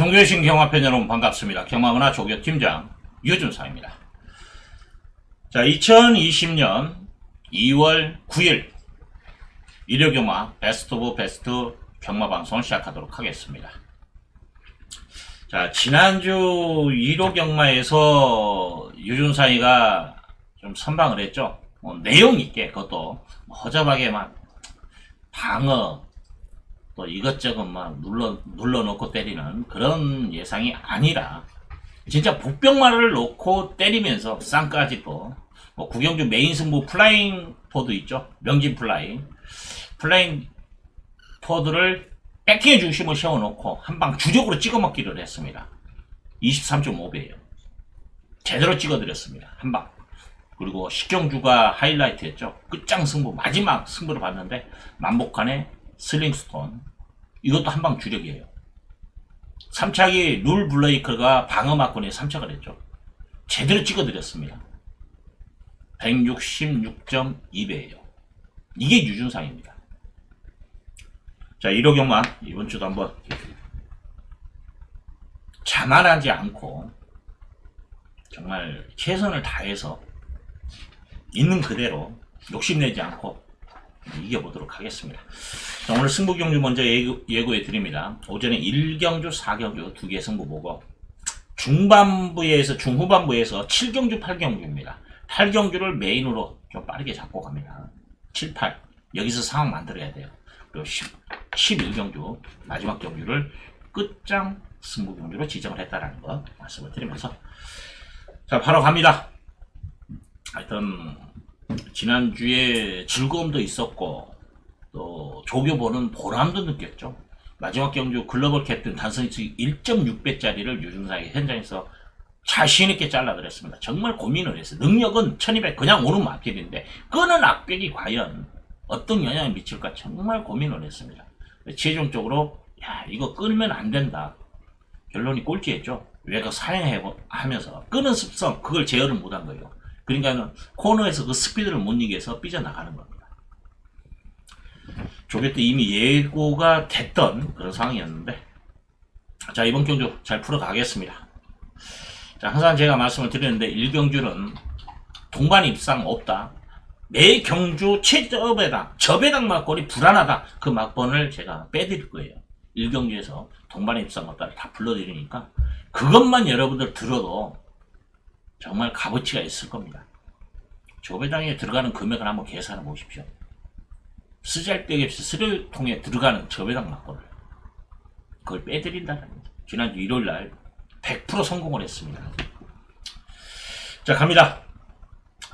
정교신 경화편 여러분 반갑습니다. 경마문화 조교팀장 유준상입니다. 자, 2020년 2월 9일 일요경마 베스트 오브 베스트 경마 방송을 시작하도록 하겠습니다. 자, 지난주 1호 경마에서 유준상이가 좀 선방을 했죠. 뭐 내용 있게 그것도 뭐 허접하게 막 방어 또 이것저것 막 눌러 눌러놓고 때리는 그런 예상이 아니라 진짜 복병말을 놓고 때리면서 쌍까지 또 뭐 구경주 메인 승부 플라잉 포드 있죠? 명진 플라잉. 플라잉 포드를 백킹의 중심을 세워놓고 한방 주적으로 찍어먹기를 했습니다. 23.5배예요. 제대로 찍어드렸습니다. 한방. 그리고 식경주가 하이라이트였죠? 끝장 승부 마지막 승부를 봤는데 만복한의 슬링스톤 이것도 한방 주력이에요. 3착이 룰 블레이커가 방어 막군에 3착을 했죠. 제대로 찍어드렸습니다. 166.2배예요. 이게 유준상입니다. 자, 1호 경마 이번 주도 한번 자만하지 않고 정말 최선을 다해서 있는 그대로 욕심내지 않고 이겨보도록 하겠습니다. 자, 오늘 승부 경주 먼저 예고, 예고 해 드립니다. 오전에 1경주, 4경주 두 개 승부 보고 중반부에서 중후반부에서 7경주, 8경주입니다. 8경주를 메인으로 좀 빠르게 잡고 갑니다. 7, 8 여기서 상황 만들어야 돼요. 그리고 10, 11경주 마지막 경주를 끝장 승부 경주로 지정을 했다라는 거 말씀을 드리면서 자 바로 갑니다. 하여튼 지난주에 즐거움도 있었고 또 조교 보는 보람도 느꼈죠. 마지막 경주 글로벌 캡틴 단선수 1.6배짜리를 유준상이 현장에서 자신있게 잘라드렸습니다. 정말 고민을 했어요. 능력은 1200 그냥 오는 마켓인데 끄는 악백이 과연 어떤 영향을 미칠까 정말 고민을 했습니다. 최종적으로 야 이거 끌면 안 된다. 결론이 꼴찌했죠. 왜가 사행해 하면서 끄는 습성 그걸 제어를 못한 거예요. 그러니까는 코너에서 그 스피드를 못 이겨서 삐져나가는 겁니다. 조개 때 이미 예고가 됐던 그런 상황이었는데 자 이번 경주 잘 풀어가겠습니다. 자 항상 제가 말씀을 드렸는데 1경주는 동반 입상 없다. 매 경주 최저배당 저배당 막번이 불안하다. 그 막번을 제가 빼드릴 거예요. 1경주에서 동반 입상 없다를 다 불러드리니까 그것만 여러분들 들어도 정말 값어치가 있을 겁니다. 조배당에 들어가는 금액을 한번 계산해 보십시오. 쓰잘데기 없이 쓰레통에 들어가는 저배당 막고를 그걸 빼드린다는 거죠. 지난주 일요일 날 100% 성공을 했습니다. 자 갑니다.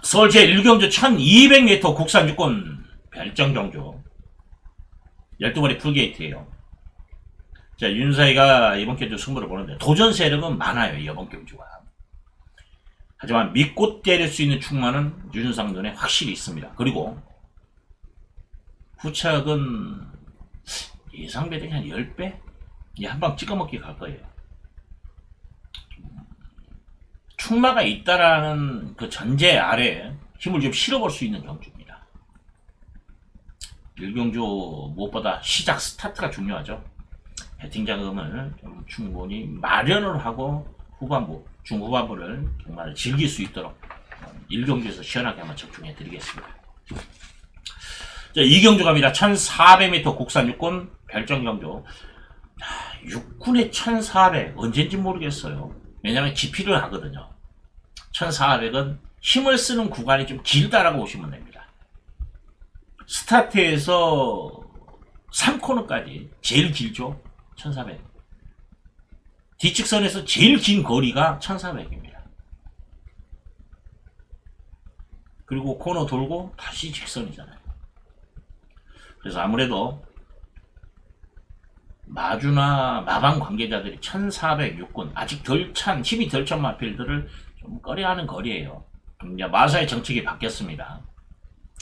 서울 제1경주 1200m 국산 유권 별정 경주 12마리 풀게이트예요. 자 윤사이가 이번 경주 승부를 보는데 도전 세력은 많아요. 이번 경주가. 하지만 믿고 때릴 수 있는 충만은 유준상 눈에 확실히 있습니다. 그리고 후착은 예상 배당이 한 10배? 한 방 찍어먹기 갈 거예요. 충마가 있다라는 그 전제 아래 힘을 좀 실어볼 수 있는 경주입니다. 일경주 무엇보다 시작 스타트가 중요하죠. 배팅 자금을 좀 충분히 마련을 하고 후반부, 중후반부를 정말 즐길 수 있도록 일경주에서 시원하게 한번 적중해 드리겠습니다. 자, 이경주 갑니다. 1400m 국산 육군 별정 경주. 육군의 1400 언젠지 모르겠어요. 왜냐하면 기피를 하거든요. 1400은 힘을 쓰는 구간이 좀 길다라고 보시면 됩니다. 스타트에서 3코너까지 제일 길죠. 1400. 뒤측선에서 제일 긴 거리가 1400입니다. 그리고 코너 돌고 다시 직선이잖아요. 그래서 아무래도 마주나 마방 관계자들이 1406군 아직 덜 찬 힘이 덜 찬 마필들을 좀 꺼려하는 거리예요. 이제 마사의 정책이 바뀌었습니다.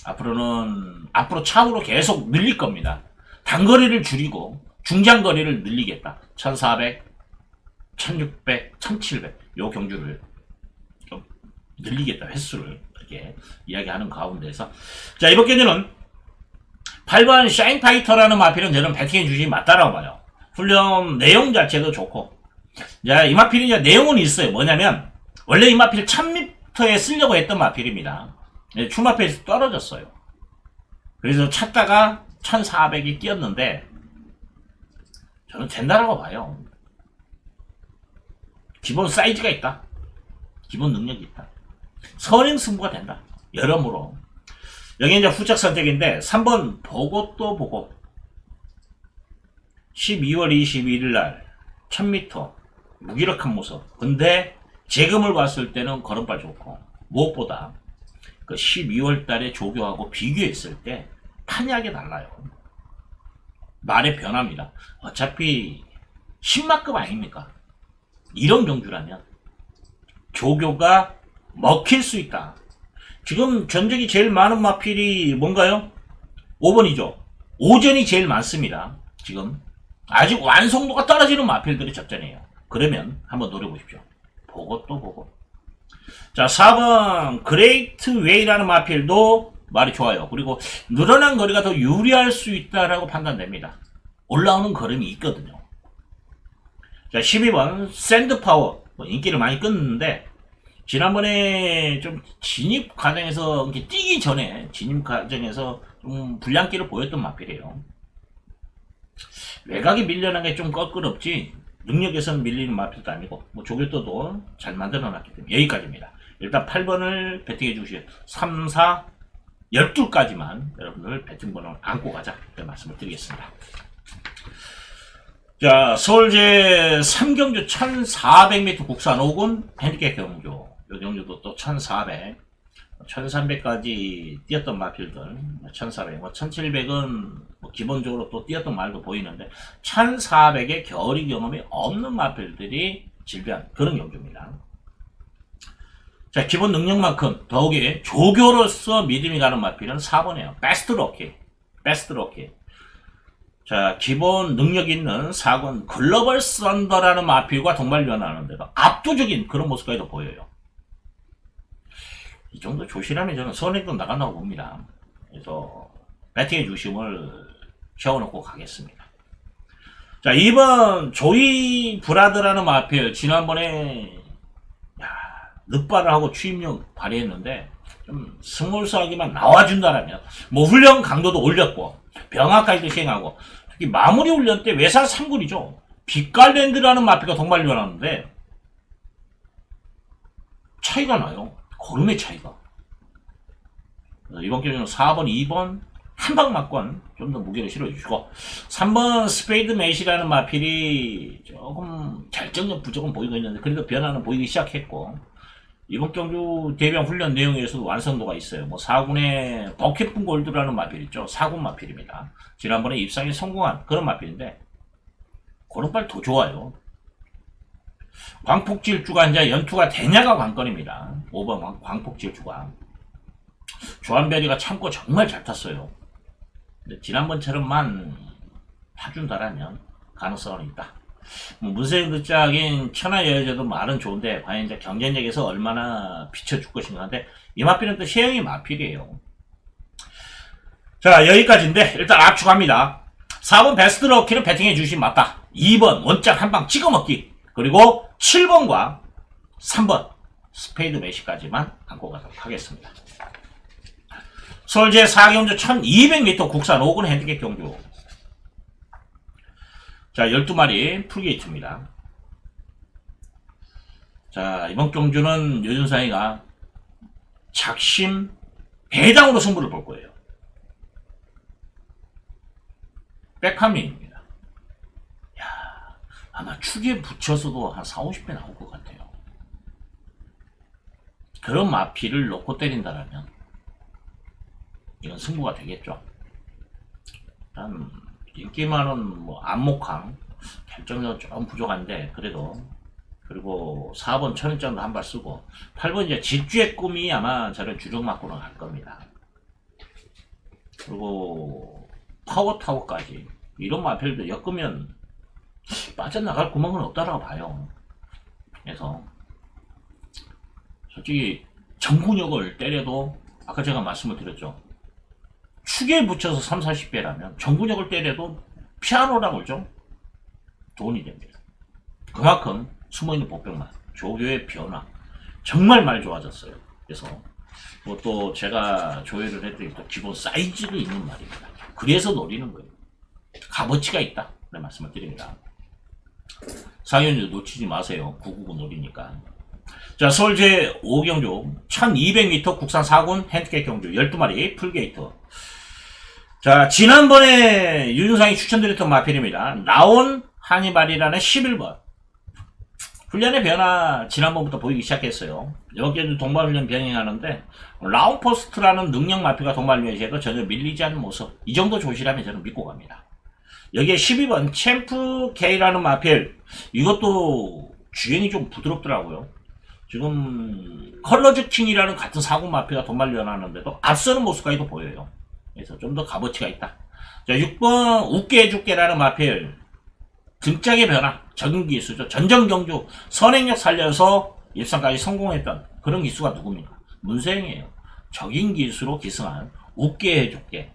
앞으로는 앞으로 차후로 계속 늘릴 겁니다. 단거리를 줄이고 중장거리를 늘리겠다. 1400, 1600, 1700 요 경주를 좀 늘리겠다 횟수를 그렇게 이야기하는 가운데서 자 이번 경주는 8번 샤인파이터라는 마필은 저는 배팅해 주시 맞다라고 봐요. 훈련 내용 자체도 좋고 자, 이 마필이 이제 내용은 있어요. 뭐냐면, 원래 이 마필 1000m에 쓰려고 했던 마필입니다. 네, 추마필에서 떨어졌어요. 그래서 찾다가 1400이 끼었는데, 저는 된다라고 봐요. 기본 사이즈가 있다. 기본 능력이 있다. 선행 승부가 된다. 여러모로. 여기 이제 후적 선택인데, 3번 보고 또 보고. 12월 21일 날 1000m 무기력한 모습. 근데 재금을 봤을 때는 걸음발 좋고 무엇보다 그 12월 달에 조교하고 비교했을 때 판이하게 달라요. 말의 변화입니다. 어차피 10만급 아닙니까? 이런 경주라면 조교가 먹힐 수 있다. 지금 전적이 제일 많은 마필이 뭔가요? 5번이죠. 오전이 제일 많습니다. 지금 아직 완성도가 떨어지는 마필들이 적전이에요. 그러면 한번 노려보십시오. 보고 또 보고. 자, 4번 그레이트 웨이라는 마필도 말이 좋아요. 그리고 늘어난 거리가 더 유리할 수 있다라고 판단됩니다. 올라오는 걸음이 있거든요. 자, 12번 샌드 파워 뭐 인기를 많이 끌는데 지난번에 좀 진입 과정에서 이렇게 뛰기 전에 진입 과정에서 좀 불량기를 보였던 마필이에요. 외곽이 밀려난 게 좀 껄끄럽지 능력에선 밀리는 마필도 아니고 뭐 조교도도 잘 만들어 놨기 때문에 여기까지입니다. 일단 8번을 배팅해 주시오. 3, 4, 12까지만 여러분들 배팅 번호를 안고 가자. 이렇게 말씀을 드리겠습니다. 자, 서울제 3경주 1400m 국산 5군 핸디캡 경주. 요 경주도 또 1400, 1300까지 뛰었던 마필들, 1400, 뭐 1700은 뭐 기본적으로 또 뛰었던 말도 보이는데 1400의 겨울이 경험이 없는 마필들이 질비한 그런 경주입니다. 자, 기본 능력만큼 더욱이 조교로서 믿음이 가는 마필은 4번이에요. 베스트 로키. 베스트 로키. 자, 기본 능력 있는 4권 글로벌 썬더라는 마필과 동반련하는데도 압도적인 그런 모습까지도 보여요. 이 정도 조실하면 저는 선행도 나간다고 봅니다. 그래서 배팅의 중심을 세워놓고 가겠습니다. 자, 2번 조이 브라드라는 마필 지난번에 야, 늑발을 하고 취임력 발휘했는데 좀 스몰스하게만 나와준다라면 뭐 훈련 강도도 올렸고 병학까지도 시행하고 특히 마무리 훈련 때 외사 3군이죠. 빛깔랜드라는 마필과 동반련하는데 차이가 나요. 걸음의 차이가. 그래서 이번 경기는 4번, 2번 한방 맞건 좀 더 무게를 실어주시고 3번 스페이드 메시라는 마필이 조금 결정력 부족은 보이고 있는데 그래도 변화는 보이기 시작했고 이번 경주 대병 훈련 내용에서도 완성도가 있어요. 뭐 4군의 버켓풍 골드라는 마필 있죠. 4군 마필입니다. 지난번에 입상에 성공한 그런 마필인데 그런발 더 좋아요. 광폭질주가 이제 연투가 되냐가 관건입니다. 5번 광- 광폭질주가. 조한별이가 참고 정말 잘 탔어요. 근데 지난번처럼만 타준다라면 가능성은 있다. 뭐 문세윤 극작인 천하여여제도 말은 좋은데 과연 이제 경쟁력에서 얼마나 비춰줄 것인가 한데 이 마필은 또 시행이 마필이에요. 자 여기까지인데 일단 압축합니다. 4번 베스트 럭키는 배팅해 주신 맞다. 2번 원짝 한방 찍어 먹기. 그리고 7번과 3번 스페이드 메시까지만 안고 가도록 하겠습니다. 서울제 4경주 1200m 국산 5군 핸디캡 경주. 자, 12마리 풀게이트입니다. 자, 이번 경주는 요즘사이가 작심 배당으로 승부를 볼 거예요. 백하민입니다. 야, 아마 축에 붙여서도 한 4, 50배 나올 것 같아요. 그런 마피를 놓고 때린다라면 이건 승부가 되겠죠. 일단 인기 많은 뭐 안목항 결정력은 조금 부족한데 그래도 그리고 4번 천연장도 한 발 쓰고 8번 이제 집주의 꿈이 아마 저를 주력 맞고는 갈 겁니다. 그리고 파워타워까지 이런 마필도 엮으면 빠져나갈 구멍은 없다라고 봐요. 그래서 솔직히 정군역을 때려도 아까 제가 말씀을 드렸죠. 축에 붙여서 3, 40배라면 정군역을 때려도 피아노라고 그러죠. 돈이 됩니다. 그만큼 숨어있는 복병만, 조교의 변화, 정말 많이 좋아졌어요. 그래서 뭐또 제가 조회를 했더니 또 기본 사이즈도 있는 말입니다. 그래서 노리는 거예요. 값어치가 있다. 그런 말씀을 드립니다. 상현이 놓치지 마세요. 999 노리니까. 자, 서울 제 5경주 1200m 국산 4군 핸드캡 경주 12마리 풀게이트. 자, 지난번에 유준상이 추천드렸던 마필입니다. 나온 하니발이라는 11번. 훈련의 변화 지난번부터 보이기 시작했어요. 여기에도 동반훈련 병행하는데 라운포스트라는 능력 마피가 동반훈련에서 전혀 밀리지 않는 모습 이 정도 조시라면 저는 믿고 갑니다. 여기에 12번 챔프 K라는 마필 이것도 주행이 좀 부드럽더라고요. 지금 컬러즈 킹이라는 같은 사고 마피가 동반훈련 하는데도 앞서는 모습까지도 보여요. 그래서 좀 더 값어치가 있다. 자 6번 웃게 해줄게라는 마필 등짝의 변화, 적응 기수죠. 전정경주 선행력 살려서 입상까지 성공했던 그런 기수가 누굽니까? 문세영이에요. 적인 기수로 기승한 웃게 해줄게.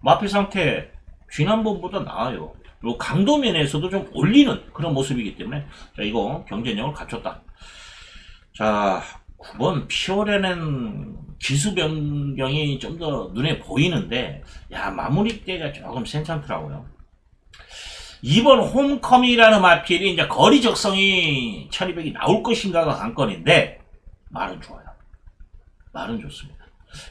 마필 상태 지난번보다 나아요. 그리고 강도 면에서도 좀 올리는 그런 모습이기 때문에 자 이거 경쟁력을 갖췄다. 자 9번 피오레는 기수 변경이 좀 더 눈에 보이는데 야 마무리 때가 조금 괜찮더라고요. 2번 홈컴이라는 마필이 이제 거리 적성이 1200이 나올 것인가가 관건인데 말은 좋아요. 말은 좋습니다.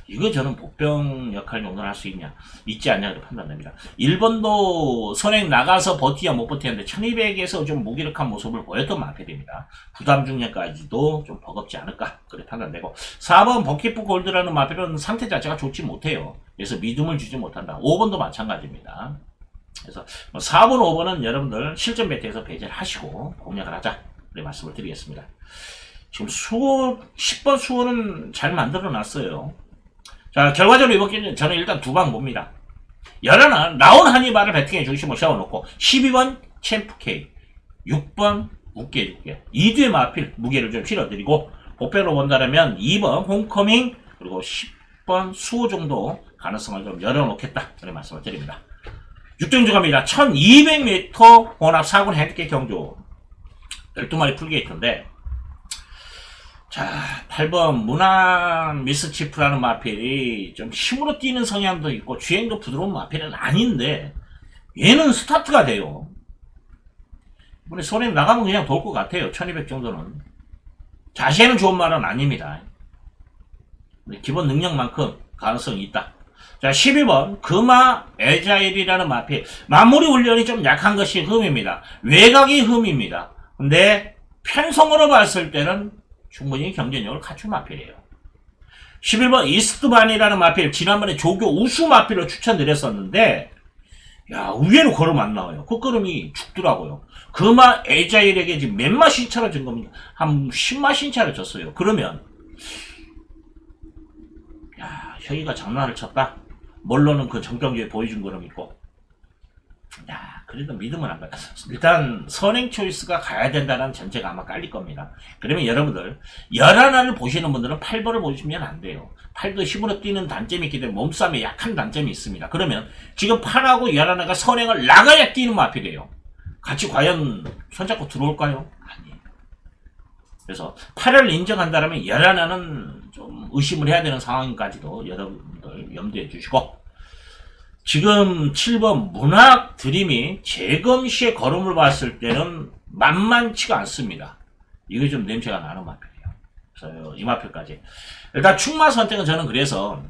이거 저는 복병 역할 정도는 할수 있냐, 있지 않냐, 그 판단됩니다. 1번도 선행 나가서 버티야 못 버티는데 1200에서 좀 무기력한 모습을 보였던 마필입니다. 부담 중량까지도 좀 버겁지 않을까, 그래 판단되고. 4번 버키프 골드라는 마필은 상태 자체가 좋지 못해요. 그래서 믿음을 주지 못한다. 5번도 마찬가지입니다. 그래서 뭐 4번, 5번은 여러분들 실전 배트에서 배제를 하시고 공략을 하자. 그래 말씀을 드리겠습니다. 지금 수호, 10번 수호는 잘 만들어 놨어요. 자, 결과적으로 이번 경기는 저는 일단 두 방 봅니다. 열하나, 나온 한이발을 배팅해 중심을 세워놓고, 12번 챔프 K, 6번 웃게 해줄게. 2뒤에 마필, 무게를 좀 실어드리고, 복배로 본다면 2번 홈커밍, 그리고 10번 수호 정도 가능성을 좀 열어놓겠다. 그런 말씀을 드립니다. 6등주 갑니다. 1200m 혼합 4군 핸드캡 경주. 12마리 풀게이트인데, 자, 8번 무난 미스치프라는 마필이 좀 힘으로 뛰는 성향도 있고 주행도 부드러운 마필은 아닌데 얘는 스타트가 돼요. 이번에 손에 나가면 그냥 돌 것 같아요. 1200 정도는. 자세는 좋은 말은 아닙니다. 기본 능력만큼 가능성이 있다. 자, 12번 금화 에자일이라는 마필. 마무리 훈련이 좀 약한 것이 흠입니다. 외곽이 흠입니다. 근데 편성으로 봤을 때는 충분히 경쟁력을 갖춘 마필이에요. 11번 이스트반이라는 마필 지난번에 조교 우수 마필로 추천드렸었는데 야 의외로 걸음 안 나와요. 그 걸음이 죽더라고요. 그마 에자일에게 지금 몇 마 신 차로 진 겁니다. 한 10마 신 차를 졌어요. 그러면 야 혁이가 장난을 쳤다. 물론은 그 정경주에 보여준 걸음 있고 야, 그래도 믿으면 안 가. 일단 선행 초이스가 가야 된다는 전제가 아마 깔릴 겁니다. 그러면 여러분들 열하나를 보시는 분들은 8번을 보시면 안 돼요. 8도 힘으로 뛰는 단점이 있기 때문에 몸싸움에 약한 단점이 있습니다. 그러면 지금 8하고 열하나가 선행을 나가야 뛰는 마필이에요. 같이 과연 손잡고 들어올까요? 아니에요. 그래서 8을 인정한다면 열하나는 좀 의심을 해야 되는 상황까지도 여러분들 염두에 주시고 지금 7번 문학 드림이 재검 시의 걸음을 봤을 때는 만만치가 않습니다. 이게 좀 냄새가 나는 마필이에요. 그래서 이 마필까지. 일단 충마 선택은 저는 그래서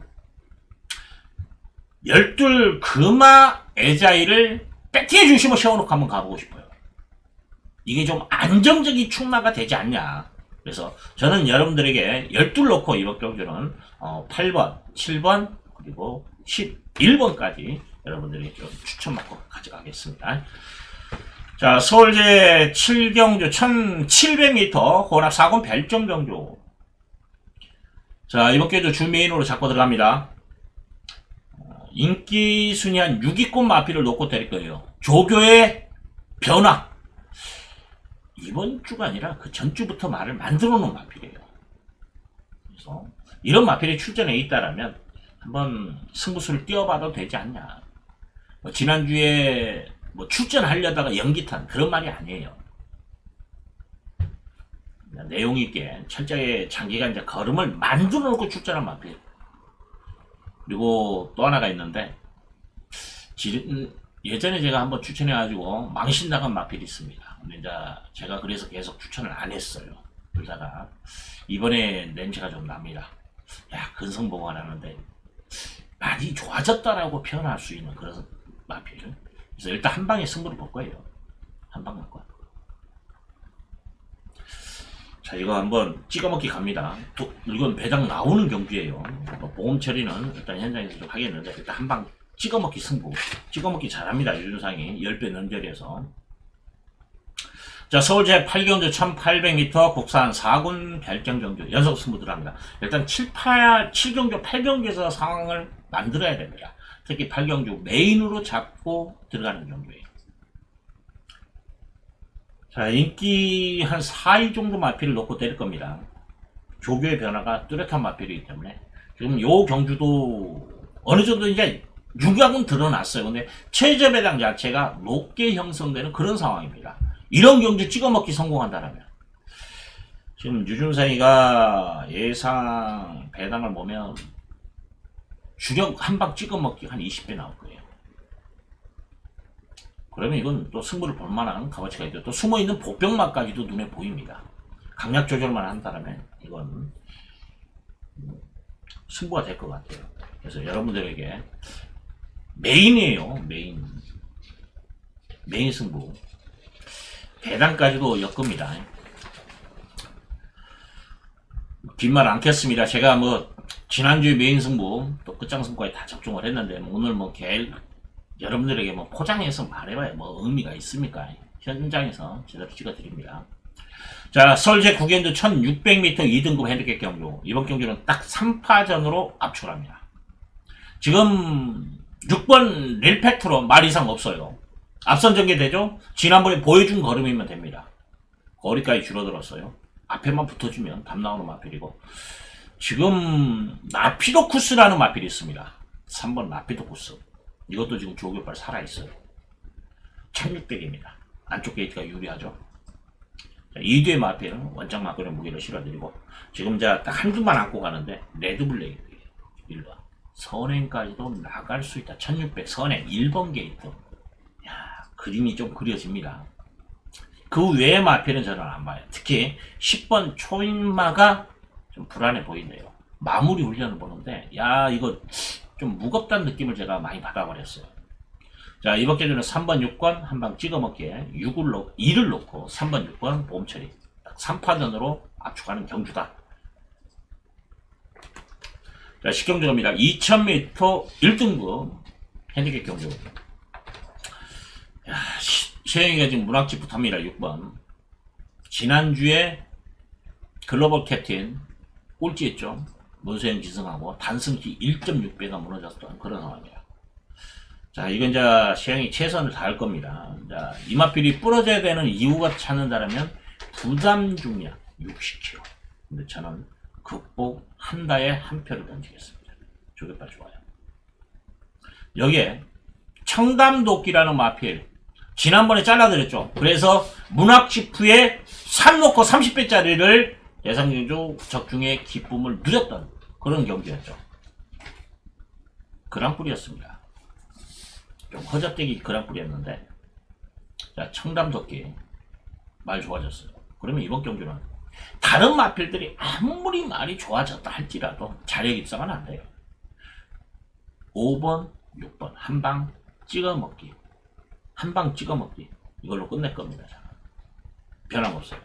열둘 금화 애자이를 백티에 중심으로 세워놓고 한번 가보고 싶어요. 이게 좀 안정적인 충마가 되지 않냐. 그래서 저는 여러분들에게 열둘 놓고 이번 경주는 어, 8번, 7번, 그리고 11번까지 여러분들이 좀 추천받고 가져가겠습니다. 자, 서울제 7경주 1700m 혼합 4군 별점 경주. 자, 이번 경주 주 메인으로 잡고 들어갑니다. 어, 인기 순위 한 6위권 마피를 놓고 때릴 거예요. 조교의 변화. 이번 주가 아니라 그 전주부터 말을 만들어 놓은 마필이에요. 그래서 이런 마필이 출전해 있다라면 한번 승부수를 띄워봐도 되지 않냐. 뭐 지난주에 뭐 출전하려다가 연기탄 그런 말이 아니에요. 내용 있게 철저하게 장기간 이제 걸음을 만들어 놓고 출전한 마필. 그리고 또 하나가 있는데 지- 음, 예전에 제가 한번 추천해가지고 망신 나간 마필이 있습니다. 근데 이제 제가 그래서 계속 추천을 안 했어요. 그러다가 이번에 냄새가 좀 납니다. 야 근성보관 하는데 많이 좋아졌다라고 표현할 수 있는 그런 마필. 그래서 일단 한 방에 승부를 볼 거예요. 한방갈 거야. 자 이거 한번 찍어먹기 갑니다. 또 이건 배당 나오는 경주예요. 뭐 보험 처리는 일단 현장에서 좀 하겠는데 일단 한 방 찍어먹기 승부. 찍어먹기 잘합니다. 유준상이 10배 넘겨려서. 자 서울 제8경주 1800m 국산 4군 별경 경주 연속 승부 들어갑니다. 일단 7, 8, 7경주 8경주에서 상황을 만들어야 됩니다. 특히 8경주 메인으로 잡고 들어가는 경주예요. 자, 인기 한 4위 정도 마필을 놓고 때릴 겁니다. 조교의 변화가 뚜렷한 마필이기 때문에 지금 요 경주도 어느 정도 이제 유격은 드러났어요. 근데 최저 배당 자체가 높게 형성되는 그런 상황입니다. 이런 경주 찍어먹기 성공한다면 지금 유준상이가 예상 배당을 보면 주력 한 방 찍어 먹기 한 20배 나올 거예요. 그러면 이건 또 승부를 볼 만한 값어치가 있죠. 또 숨어 있는 복병맛까지도 눈에 보입니다. 강약 조절만 한다면 이건 승부가 될 것 같아요. 그래서 여러분들에게 메인이에요. 메인. 메인 승부. 배당까지도 엮습니다. 긴말 않겠습니다. 제가 뭐 지난주에 메인 승부 또 끝장 승부에 다 접종을 했는데 뭐 오늘 뭐 개, 여러분들에게 뭐 포장해서 말해봐야 뭐 의미가 있습니까? 현장에서 제대로 찍어드립니다. 자, 서울제 국연도 1600m 2등급 핸디캡 경주. 이번 경주는 딱 3파전으로 압축을 합니다. 지금 6번 릴팩트로 말 이상 없어요. 앞선 전개되죠? 지난번에 보여준 걸음이면 됩니다. 거리까지 줄어들었어요. 앞에만 붙어주면 답 나오는 마필이고. 지금 나피도쿠스라는 마필이 있습니다. 3번 나피도쿠스. 이것도 지금 조교발 살아있어요. 1600입니다. 안쪽 게이트가 유리하죠. 자, 2뒤의 마필은 원장 마필의 무게를 실어드리고 지금 자딱 한줄만 안고 가는데 레드블랙이에요. 1번. 선행까지도 나갈 수 있다. 1600 선행 1번 게이트. 야 그림이 좀 그려집니다. 그 외의 마필은 저는 안 봐요. 특히 10번 초인마가 좀 불안해 보이네요. 마무리 훈련을 보는데 야 이거 좀 무겁다는 느낌을 제가 많이 받아버렸어요. 자, 이번 경주는 3번 6권 한 방 찍어먹기에 6을 놓, 2를 놓고 3번 6권 보험 처리. 딱 3파전으로 압축하는 경주다. 자, 10경주입니다. 2000m 1등급 핸디캡 경주. 야, 시- 시영이가 지금 문학집부터 합니다. 6번. 지난주에 글로벌 캡틴 꼴찌했죠. 문세영 기승하고 단승키 1.6배가 무너졌던 그런 상황이에요. 자, 이건 이제 시행이 최선을 다할 겁니다. 자, 이마필이 부러져야 되는 이유가 찾는다면 부담 중량 60kg. 근데 저는 극복 한 달에 한 표를 던지겠습니다. 조개빨 좋아요. 여기에 청담도끼라는 마필 지난번에 잘라드렸죠. 그래서 문학치프에 3 놓고 30배짜리를 예상경주 적중의 기쁨을 누렸던 그런 경기였죠. 그랑뿔이었습니다. 좀 허접되기 그랑뿔이었는데 자 청담도끼 말 좋아졌어요. 그러면 이번 경주는 다른 마필들이 아무리 말이 좋아졌다 할지라도 자력 입상은 안 돼요. 5번, 6번 한 방 찍어 먹기, 한 방 찍어 먹기 이걸로 끝낼 겁니다. 변함없어요.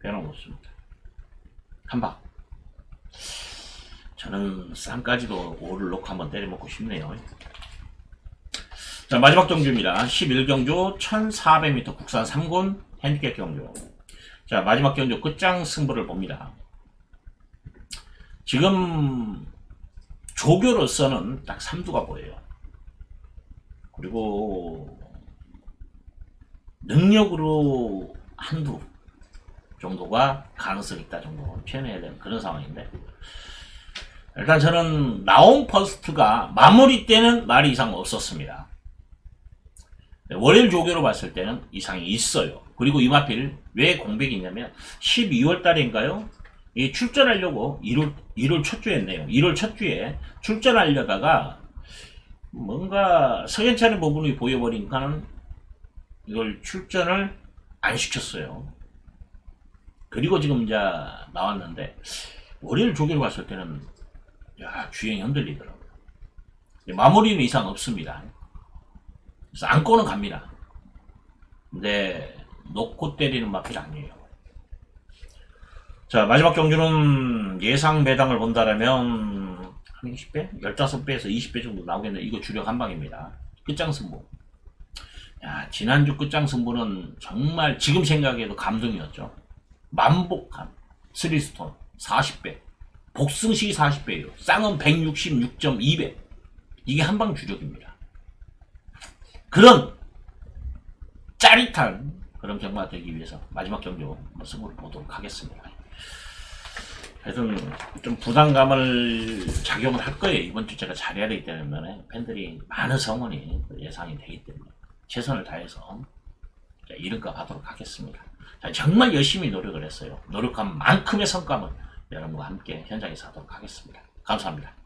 변함없습니다. 한 방. 저는 쌍까지도 5를 놓고 한번 때려먹고 싶네요. 자, 마지막 경주입니다. 11경주 1400m 국산 3군 핸디캡 경주. 자, 마지막 경주 끝장 승부를 봅니다. 지금 조교로서는 딱 3두가 보여요. 그리고 능력으로 한두 정도가 가능성이 있다 정도 표현해야 되는 그런 상황인데 일단 저는 나온 퍼스트가 마무리 때는 말이 이상 없었습니다. 월요일 조교로 봤을 때는 이상이 있어요. 그리고 이마필 왜 공백이 있냐면 12월 달인가요? 이 출전하려고 1월, 1월 첫 주에 했네요. 1월 첫 주에 출전하려다가 뭔가 석연찮은 부분이 보여버리니까는 이걸 출전을 안 시켰어요. 그리고 지금 이제 나왔는데 월요일 조교로 봤을 때는 야 주행이 흔들리더라고요. 마무리는 이상 없습니다. 그래서 안고는 갑니다. 근데 놓고 때리는 마필 아니에요. 자 마지막 경주는 예상 배당을 본다라면 한 20배? 15배에서 20배 정도 나오겠네. 이거 주력 한 방입니다. 끝장 승부. 야, 지난주 끝장 승부는 정말 지금 생각해도 감동이었죠. 만복한 스리스톤 40배. 복승식이 40배예요. 쌍은 166.2배. 이게 한방 주력입니다. 그런 짜릿한 그런 경마가 되기 위해서 마지막 경주 한번 승부를 보도록 하겠습니다. 하여튼 좀 부담감을 작용을 할 거예요. 이번 주 제가 잘해야 되기 때문에 팬들이 많은 성원이 예상이 되기 때문에 최선을 다해서 자, 이름값 하도록 하겠습니다. 자, 정말 열심히 노력을 했어요. 노력한 만큼의 성과는 여러분과 함께 현장에서 하도록 하겠습니다. 감사합니다.